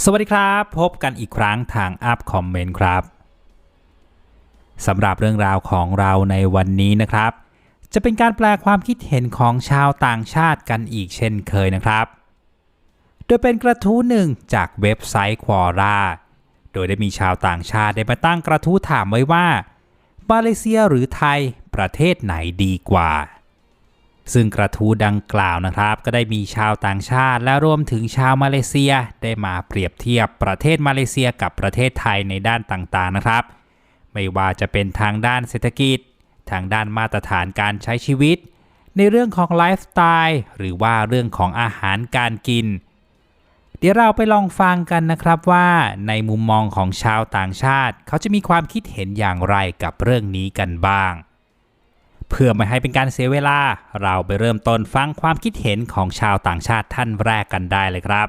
สวัสดีครับ พบกันอีกครั้งทางอัพคอมเมนต์ครับสำหรับเรื่องราวของเราในวันนี้นะครับ จะเป็นการแปลความคิดเห็นของชาวต่างชาติกันอีกเช่นเคยนะครับ โดยเป็นกระทู้หนึ่งจากเว็บไซต์ควอราโดยได้มีชาวต่างชาติได้มาตั้งกระทู้ถามไว้ว่ามาเลเซียหรือไทยประเทศไหนดีกว่า ซึ่งกระทู้ดังกล่าวนะครับ ก็ได้มีชาวต่างชาติ และรวมถึงชาวมาเลเซีย ได้มาเปรียบเทียบประเทศมาเลเซียกับประเทศไทยในด้านต่างๆนะครับ ไม่ว่าจะเป็นทางด้านเศรษฐกิจ ทางด้านมาตรฐานการใช้ชีวิต ในเรื่องของไลฟ์สไตล์หรือว่าเรื่องของอาหารการกิน เดี๋ยวเราไปลองฟังกันนะครับว่า ในมุมมองของชาวต่างชาติ เขาจะมีความคิดเห็นอย่างไรกับเรื่องนี้กันบ้าง เพื่อไม่ให้เป็นการเสียเวลา เราไปเริ่มต้นฟังความคิดเห็นของชาวต่างชาติท่านแรกกันได้เลยครับ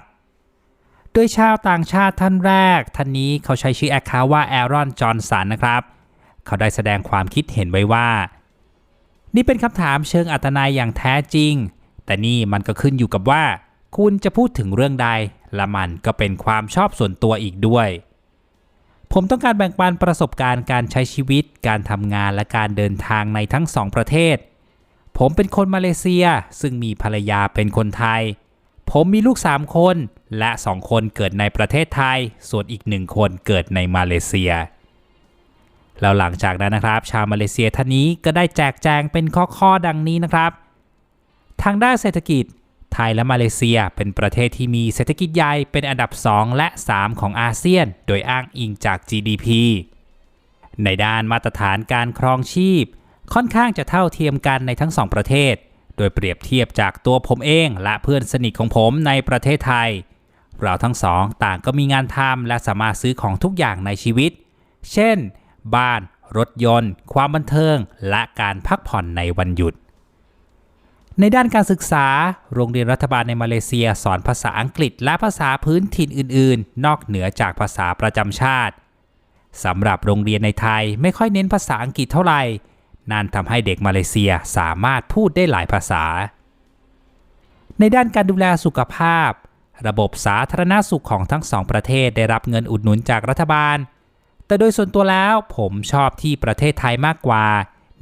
โดยชาวต่างชาติท่านแรก ท่านนี้เขาใช้ชื่อแอคเคาท์ว่าแอรอน จอห์นสันนะครับ เขาได้แสดงความคิดเห็นไว้ว่า นี่เป็นคำถามเชิงอัตนายอย่างแท้จริง แต่นี่มันก็ขึ้นอยู่กับว่า คุณจะพูดถึงเรื่องใด และมันก็เป็นความชอบส่วนตัวอีกด้วย ผมต้องการแบ่งปันประสบการณ์การใช้ชีวิต การทำงานและการเดินทางในทั้งสองประเทศ ผมเป็นคนมาเลเซีย ซึ่งมีภรรยาเป็นคนไทย ผมมีลูก 3 คน และ 2 คนเกิดในประเทศไทย ส่วนอีก1คนเกิดในมาเลเซีย แล้วหลังจากนั้นนะครับ ชาวมาเลเซียท่านนี้ก็ได้แจกแจงเป็นข้อๆดังนี้นะครับ ทางด้านเศรษฐกิจ ไทยและมาเลเซียเป็นประเทศที่มีเศรษฐกิจใหญ่เป็นอันดับ 2 และ 3 ของอาเซียน โดยอ้างอิงจาก GDP ในด้านมาตรฐานการครองชีพ ค่อนข้างจะเท่าเทียมกันในทั้งสองประเทศ โดยเปรียบเทียบจากตัวผมเองและเพื่อนสนิทของผมในประเทศไทย เราทั้งสองต่างก็มีงานทำและสามารถซื้อของทุกอย่างในชีวิต เช่น บ้าน รถยนต์ ความบันเทิง และการพักผ่อนในวันหยุด ในด้านการศึกษา โรงเรียนรัฐบาลในมาเลเซียสอนภาษาอังกฤษและภาษาพื้นถิ่นอื่น ๆ นอกเหนือจากภาษาประจำชาติสำหรับโรงเรียนในไทยไม่ค่อยเน้นภาษาอังกฤษเท่าไหร่ นั่นทำให้เด็กมาเลเซียสามารถพูดได้หลายภาษา ในด้านการดูแลสุขภาพ ระบบสาธารณาสุขของทั้งสองประเทศได้รับเงินอุดหนุนจากรัฐบาล แต่โดยส่วนตัวแล้วผมชอบที่ประเทศไทยมากกว่า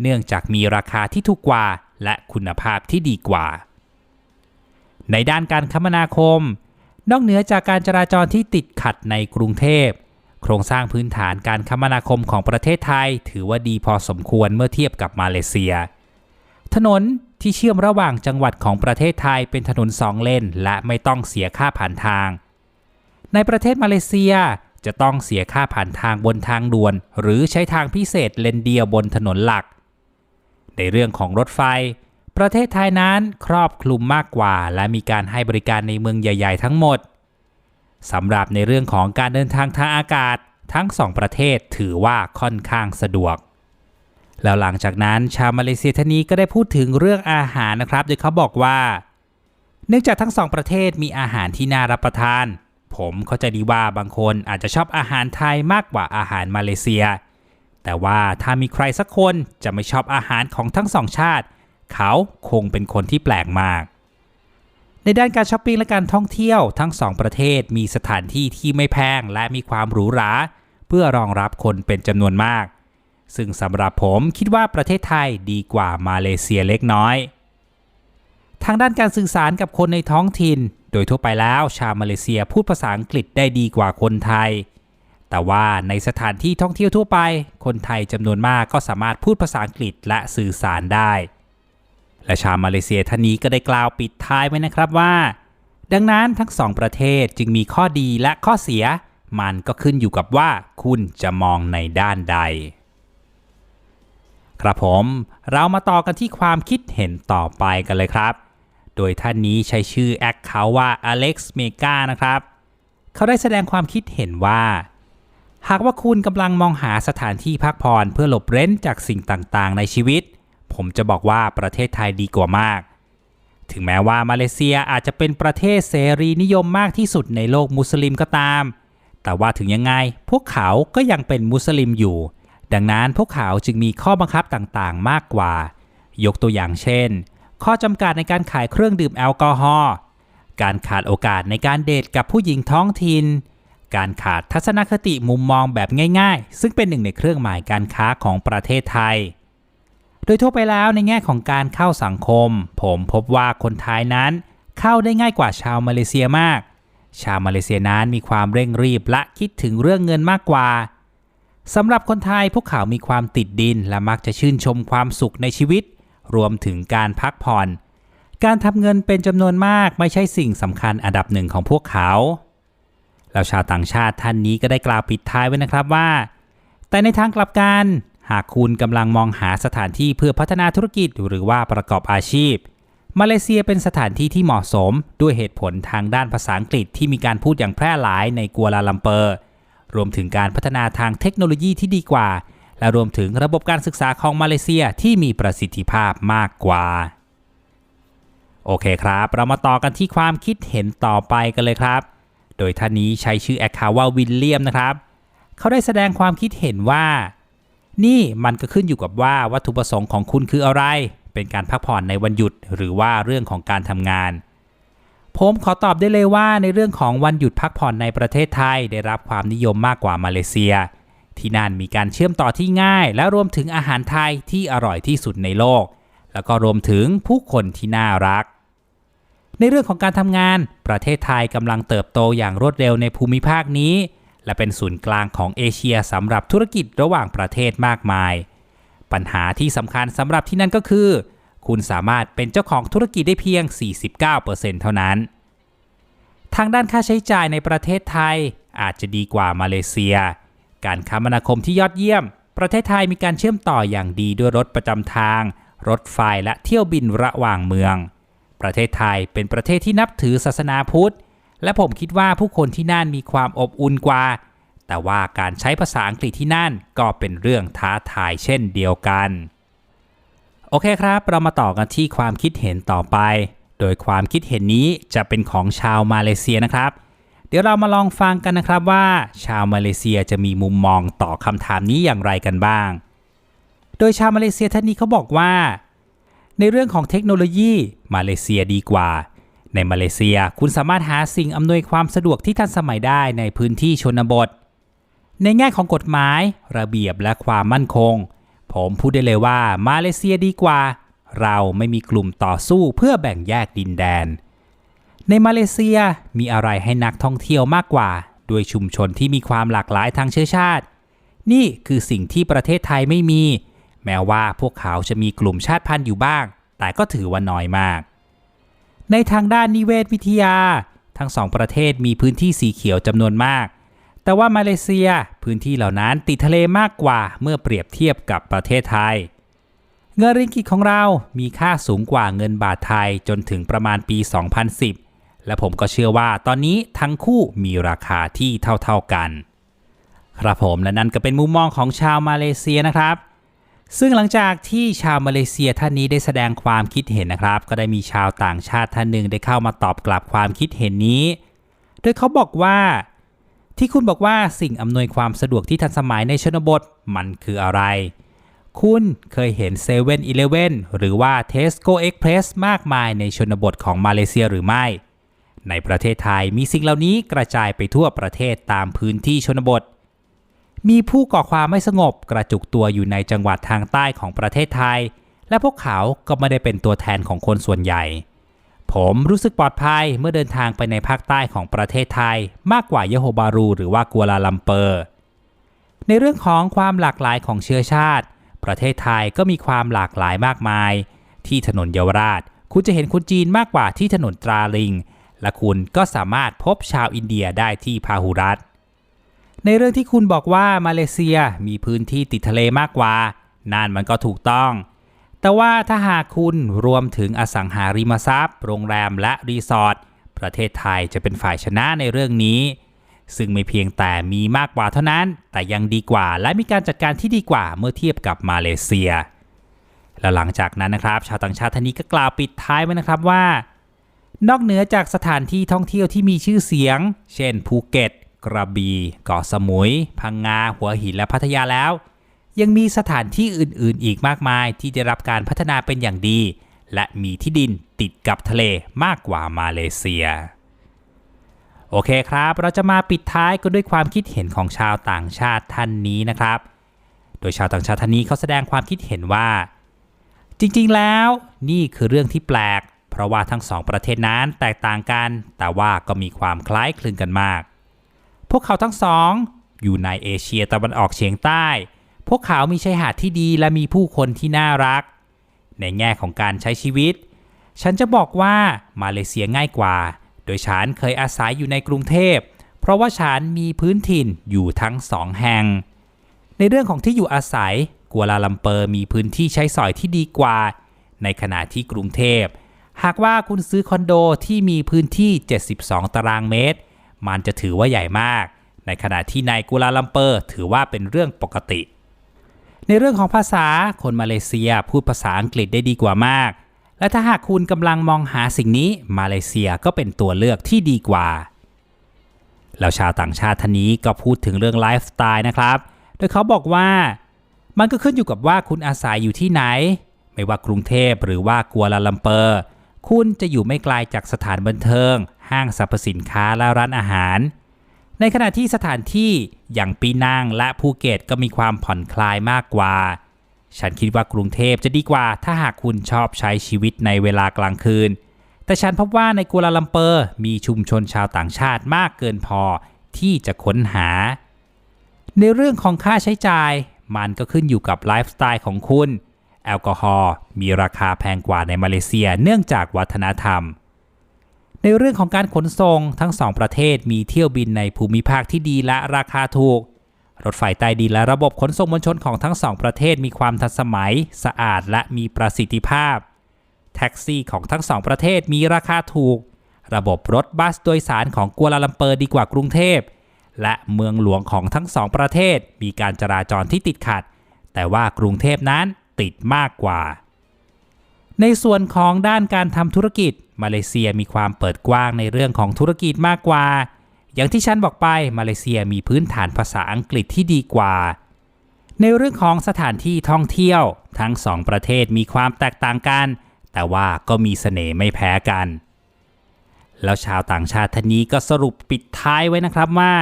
เนื่องจากมีราคาที่ถูกกว่า และคุณภาพที่ดีกว่า ในด้านการคมนาคม นอกเหนือจากการจราจรที่ติดขัดในกรุงเทพ โครงสร้างพื้นฐานการคมนาคมของประเทศไทย ถือว่าดีพอสมควรเมื่อเทียบกับมาเลเซีย ถนนที่เชื่อมระหว่างจังหวัดของประเทศไทยเป็นถนนสองเลนและไม่ต้องเสียค่าผ่านทาง ในประเทศมาเลเซียจะต้องเสียค่าผ่านทางบนทางด่วน หรือใช้ทางพิเศษเลนเดียวบนถนนหลัก ในเรื่องของรถไฟ ประเทศไทยนั้นครอบคลุมมากกว่า และมีการให้บริการในเมืองใหญ่ ๆ ทั้งหมดสำหรับในเรื่องของการเดินทางทางอากาศทั้งสองประเทศถือว่าค่อนข้างสะดวก แล้วหลังจากนั้นชาวมาเลเซียท่านนี้ก็ได้พูดถึงเรื่องอาหารนะครับโดยเขาบอกว่า เนื่องจากทั้งสองประเทศมีอาหารที่น่ารับประทาน ผมเข้าใจดีว่าบางคนอาจจะชอบอาหารไทยมากกว่าอาหารมาเลเซีย แต่ว่าถ้ามีใครสักคนจะไม่ชอบอาหารของทั้งสองชาติ เขาคงเป็นคนที่แปลกมาก ในด้านการช้อปปิ้งและการท่องเที่ยวทั้งสองประเทศมีสถานที่ที่ไม่แพงและมีความหรูหรา เพื่อรองรับคนเป็นจำนวนมาก ซึ่งสำหรับผมคิดว่าประเทศไทยดีกว่ามาเลเซียเล็กน้อย ทางด้านการสื่อสารกับคนในท้องถิ่น โดยทั่วไปแล้วชาวมาเลเซียพูดภาษาอังกฤษได้ดีกว่าคนไทย แต่ว่าในสถานที่ท่องเที่ยวทั่วไป คนไทยจำนวนมากก็สามารถพูดภาษาอังกฤษและสื่อสารได้ และชาวมาเลเซียท่านนี้ก็ได้กล่าวปิดท้ายไว้นะครับว่า ดังนั้นทั้งสองประเทศจึงมีข้อดีและข้อเสีย มันก็ขึ้นอยู่กับว่าคุณจะมองในด้านใด ครับผมเรามาต่อกันที่ความคิดเห็นต่อไปกันเลยครับ โดยท่านนี้ใช้ชื่อแอคเคาท์ว่า Alex Mega นะครับ เขาได้แสดงความคิดเห็นว่า หากว่าคุณกำลังมองหาสถานที่พักผ่อนเพื่อหลบเร้นจากสิ่งต่างๆ ในชีวิต ผมจะบอกว่าประเทศไทยดีกว่ามาก ถึงแม้ว่ามาเลเซียอาจจะเป็นประเทศเสรีนิยมมากที่สุดในโลกมุสลิมก็ตาม แต่ว่าถึงยังไงพวกเขาก็ยังเป็นมุสลิมอยู่ ดังนั้นพวกเขาจึงมีข้อบังคับต่างๆ มากกว่า ยกตัวอย่างเช่น ข้อจำกัดในการขายเครื่องดื่มแอลกอฮอล์ การขาดโอกาสในการเดทกับผู้หญิงท้องถิ่น การขาดทัศนคติมุมมองแบบง่าย ๆ ซึ่งเป็นหนึ่งในเครื่องหมายการค้าของประเทศไทย โดยทั่วไปแล้วในแง่ของการเข้าสังคม ผมพบว่าคนไทยนั้น เข้าได้ง่ายกว่าชาวมาเลเซียมาก ชาวมาเลเซียนั้นมีความเร่งรีบและคิดถึงเรื่องเงินมากกว่าสำหรับคนไทยพวกเขามีความติดดิน และมักจะชื่นชมความสุขในชีวิต รวมถึงการพักผ่อน การทำเงินเป็นจำนวนมากไม่ใช่สิ่งสำคัญอันดับหนึ่งของพวกเขา แล้วชาวต่างชาติท่านนี้ก็ได้กล่าวปิดท้ายไว้นะครับว่า แต่ในทางกลับกัน หากคุณกำลังมองหาสถานที่เพื่อพัฒนาธุรกิจหรือว่าประกอบอาชีพ มาเลเซียเป็นสถานที่ที่เหมาะสม ด้วยเหตุผลทางด้านภาษาอังกฤษที่มีการพูดอย่างแพร่หลายในกัวลาลัมเปอร์ รวมถึงการพัฒนาทางเทคโนโลยีที่ดีกว่า และรวมถึงระบบการศึกษาของมาเลเซียที่มีประสิทธิภาพมากกว่าโอเคครับ เรามาต่อกันที่ความคิดเห็นต่อไปกันเลยครับ โดยท่านนี้ใช้ชื่อแอคเคาท์ว่าวิลเลียมนะครับเขาได้แสดงความคิดเห็นว่า นี่มันก็ขึ้นอยู่กับว่าวัตถุประสงค์ของคุณคืออะไร เป็นการพักผ่อนในวันหยุดหรือว่าเรื่องของการทำงานผมขอตอบได้เลยว่าในเรื่องของวันหยุดพักผ่อนในประเทศไทย ได้รับความนิยมมากกว่ามาเลเซีย ที่นั่นมีการเชื่อมต่อที่ง่าย และรวมถึงอาหารไทยที่อร่อยที่สุดในโลก แล้วก็รวมถึงผู้คนที่น่ารัก ในเรื่องของการทำงาน ประเทศไทยกำลังเติบโตอย่างรวดเร็วในภูมิภาคนี้ และเป็นศูนย์กลางของเอเชียสำหรับธุรกิจระหว่างประเทศมากมาย ปัญหาที่สำคัญสำหรับที่นั่นก็คือ คุณสามารถเป็นเจ้าของธุรกิจได้เพียง 49%เท่านั้น ทางด้านค่าใช้จ่ายในประเทศไทยอาจจะดีกว่ามาเลเซีย การคมนาคมที่ยอดเยี่ยม ประเทศไทยมีการเชื่อมต่ออย่างดีด้วยรถประจำทาง รถไฟและเที่ยวบินระหว่างเมือง ประเทศไทยเป็นประเทศที่นับถือศาสนาพุทธ และผมคิดว่าผู้คนที่นั่นมีความอบอุ่นกว่า แต่ว่าการใช้ภาษาอังกฤษที่นั่นก็เป็นเรื่องท้าทายเช่นเดียวกัน โอเคครับ เรามาต่อกันที่ความคิดเห็นต่อไป โดยความคิดเห็นนี้จะเป็นของชาวมาเลเซียนะครับ เดี๋ยวเรามาลองฟังกันนะครับว่า ชาวมาเลเซียจะมีมุมมองต่อคำถามนี้อย่างไรกันบ้าง โดยชาวมาเลเซียท่านนี้เขาบอกว่า ในเรื่องของเทคโนโลยีมาเลเซียดีกว่า ในมาเลเซียคุณสามารถหาสิ่งอำนวยความสะดวกที่ทันสมัยได้ในพื้นที่ชนบท ในแง่ของกฎหมาย ระเบียบและความมั่นคง ผมพูดได้เลยว่ามาเลเซียดีกว่า เราไม่มีกลุ่มต่อสู้เพื่อแบ่งแยกดินแดน ในมาเลเซียมีอะไรให้นักท่องเที่ยวมากกว่าด้วยชุมชนที่มีความหลากหลายทางเชื้อชาติ นี่คือสิ่งที่ประเทศไทยไม่มี แม้ว่าพวกเขาจะมีกลุ่มชาติพันธุ์อยู่บ้าง แต่ก็ถือว่าน้อยมาก ในทางด้านนิเวศวิทยา ทั้งสองประเทศมีพื้นที่สีเขียวจำนวนมาก แต่ว่ามาเลเซียพื้นที่เหล่านั้นติดทะเลมากกว่าเมื่อเปรียบเทียบกับประเทศไทย เงินริงกิตของเรามีค่าสูงกว่าเงินบาทไทยจนถึงประมาณปี 2010 และผมก็เชื่อว่าตอนนี้ทั้งคู่มีราคาที่เท่าๆกัน ครับผมและนั่นก็เป็นมุมมองของชาวมาเลเซียนะครับ ซึ่งหลังจากที่ชาวมาเลเซียท่านนี้ได้แสดงความคิดเห็นนะครับ ก็ได้มีชาวต่างชาติท่านหนึ่งได้เข้ามาตอบกลับความคิดเห็นนี้ โดยเขาบอกว่า ที่คุณบอกว่าสิ่งอำนวยความสะดวกที่ทันสมัยในชนบทมันคืออะไร คุณเคยเห็น7 e เ e ่ e อหรือว่า Tesco Express มากมายในชนบทของมาเลเซียหรือไม่ ในประเทศไทยมีสิ่งเหล่านี้กระจายไปทั่วประเทศตามพื้นที่ชนบท มีผู้ก่อความไม่สงบกระจุกตัวอยู่ในจังหวัดทางใต้ของประเทศไทย และพวกเขาก็ไม่ได้เป็นตัวแทนของคนส่วนใหญ่ ผมรู้สึกปลอดภัยเมื่อเดินทางไปในภาคใต้ของประเทศไทย มากกว่ายโฮบารู หรือว่ากัวลาลัมเปอร์ ในเรื่องของความหลากหลายของเชื้อชาติ ประเทศไทยก็มีความหลากหลายมากมาย ที่ถนนเยาวราช คุณจะเห็นคนจีนมากกว่าที่ถนนตราลิง และคุณก็สามารถพบชาวอินเดียได้ที่พาหุรัต ในเรื่องที่คุณบอกว่ามาเลเซียมีพื้นที่ติดทะเลมากกว่า นั่นมันก็ถูกต้อง แต่ว่าถ้าหากคุณรวมถึงอสังหาริมทรัพย์ โรงแรมและรีสอร์ทประเทศไทยจะเป็นฝ่ายชนะในเรื่องนี้ ซึ่งไม่เพียงแต่มีมากกว่าเท่านั้น แต่ยังดีกว่าและมีการจัดการที่ดีกว่าเมื่อเทียบกับมาเลเซีย และหลังจากนั้นนะครับ ชาวต่างชาติท่านนี้ก็กล่าวปิดท้ายไว้นะครับว่า นอกเหนือจากสถานที่ท่องเที่ยวที่มีชื่อเสียง เช่นภูเก็ต กระบี่เกาะสมุย พังงา หัวหินและพัทยาแล้ว ยังมีสถานที่อื่นๆ อีกมากมายที่ได้รับการพัฒนาเป็นอย่างดี และมีที่ดินติดกับทะเลมากกว่ามาเลเซีย โอเคครับ เราจะมาปิดท้ายกันด้วยความคิดเห็นของชาวต่างชาติท่านนี้นะครับ โดยชาวต่างชาติท่านนี้เขาแสดงความคิดเห็นว่า จริงๆแล้ว นี่คือเรื่องที่แปลก เพราะว่าทั้งสองประเทศนั้นแตกต่างกัน แต่ว่าก็มีความคล้ายคลึงกันมาก พวกเขาทั้งสอง อยู่ในเอเชียตะวันออกเฉียงใต้ พวกเขามีชายหาดที่ดีและมีผู้คนที่น่ารัก ในแง่ของการใช้ชีวิต ฉันจะบอกว่ามาเลเซียง่ายกว่า โดยฉันเคยอาศัยอยู่ในกรุงเทพ เพราะว่าฉันมีพื้นถิ่นอยู่ทั้งสองแห่ง ในเรื่องของที่อยู่อาศัย กัวลาลัมเปอร์มีพื้นที่ใช้สอยที่ดีกว่า ในขณะที่กรุงเทพ หากว่าคุณซื้อคอนโดที่มีพื้นที่ 72 ตารางเมตร มันจะถือว่าใหญ่มาก ในขณะที่ในกัวลาลัมเปอร์ ถือว่าเป็นเรื่องปกติ ในเรื่องของภาษาคนมาเลเซียพูดภาษาอังกฤษได้ดีกว่ามาก และถ้าหากคุณกำลังมองหาสิ่งนี้มาเลเซียก็เป็นตัวเลือกที่ดีกว่าแล้วชาวต่างชาติท่านนี้ก็พูดถึงเรื่องไลฟ์สไตล์นะครับ โดยเขาบอกว่ามันก็ขึ้นอยู่กับว่าคุณอาศัยอยู่ที่ไหน ไม่ว่ากรุงเทพหรือว่ากัวลาลัมเปอร์ คุณจะอยู่ไม่ไกลจากสถานบันเทิง ห้างสรรพสินค้าและร้านอาหาร ในขณะที่สถานที่อย่างปีนังและภูเก็ตก็มีความผ่อนคลายมากกว่า ฉันคิดว่ากรุงเทพจะดีกว่าถ้าหากคุณชอบใช้ชีวิตในเวลากลางคืน แต่ฉันพบว่าในกัวลาลัมเปอร์มีชุมชนชาวต่างชาติมากเกินพอที่จะค้นหา ในเรื่องของค่าใช้จ่าย มันก็ขึ้นอยู่กับไลฟ์สไตล์ของคุณ แอลกอฮอล์มีราคาแพงกว่าในมาเลเซียเนื่องจากวัฒนธรรม ในเรื่องของการขนส่งทั้งสองประเทศมีเที่ยวบินในภูมิภาคที่ดีและราคาถูก รถไฟใต้ดินและระบบขนส่งมวลชนของทั้งสองประเทศมีความทันสมัย สะอาดและมีประสิทธิภาพ แท็กซี่ของทั้งสองประเทศมีราคาถูก ระบบรถบัสโดยสารของกัวลาลัมเปอร์ดีกว่ากรุงเทพและเมืองหลวงของทั้งสองประเทศมีการจราจรที่ติดขัด แต่ว่ากรุงเทพนั้น ติดมากกว่า ในส่วนของด้านการทำธุรกิจ มาเลเซียมีความเปิดกว้างในเรื่องของธุรกิจมากกว่า อย่างที่ฉันบอกไปมาเลเซียมีพื้นฐานภาษาอังกฤษที่ดีกว่า ในเรื่องของสถานที่ท่องเที่ยว ทั้งสองประเทศมีความแตกต่างกัน แต่ว่าก็มีเสน่ห์ไม่แพ้กัน แล้วชาวต่างชาติท่านนี้ก็สรุปปิดท้ายไว้นะครับว่า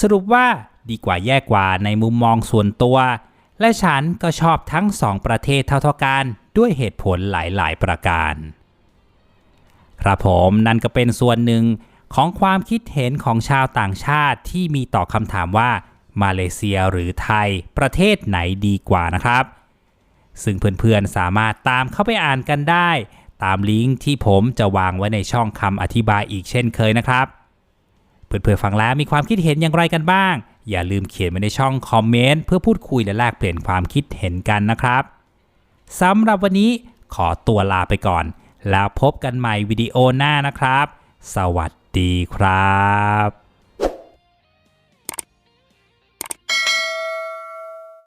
สรุปว่าดีกว่าแย่กว่าในมุมมองส่วนตัว และฉันก็ชอบทั้งสองประเทศเท่าๆกันด้วยเหตุผลหลายๆประการ ครับผมนั่นก็เป็นส่วนหนึ่งของความคิดเห็นของชาวต่างชาติที่มีต่อคำถามว่ามาเลเซียหรือไทยประเทศไหนดีกว่านะครับ ซึ่งเพื่อนๆสามารถตามเข้าไปอ่านกันได้ ตามลิงก์ที่ผมจะวางไว้ในช่องคำอธิบายอีกเช่นเคยนะครับ เพื่อนๆฟังแล้วมีความคิดเห็นอย่างไรกันบ้าง อย่าลืมเขียนไว้ในช่องคอมเมนต์เพื่อพูดคุยและแลกเปลี่ยนความคิดเห็นกันนะครับสำหรับวันนี้ขอตัวลาไปก่อน แล้วพบกันใหม่วิดีโอหน้านะครับ สวัสดีครับ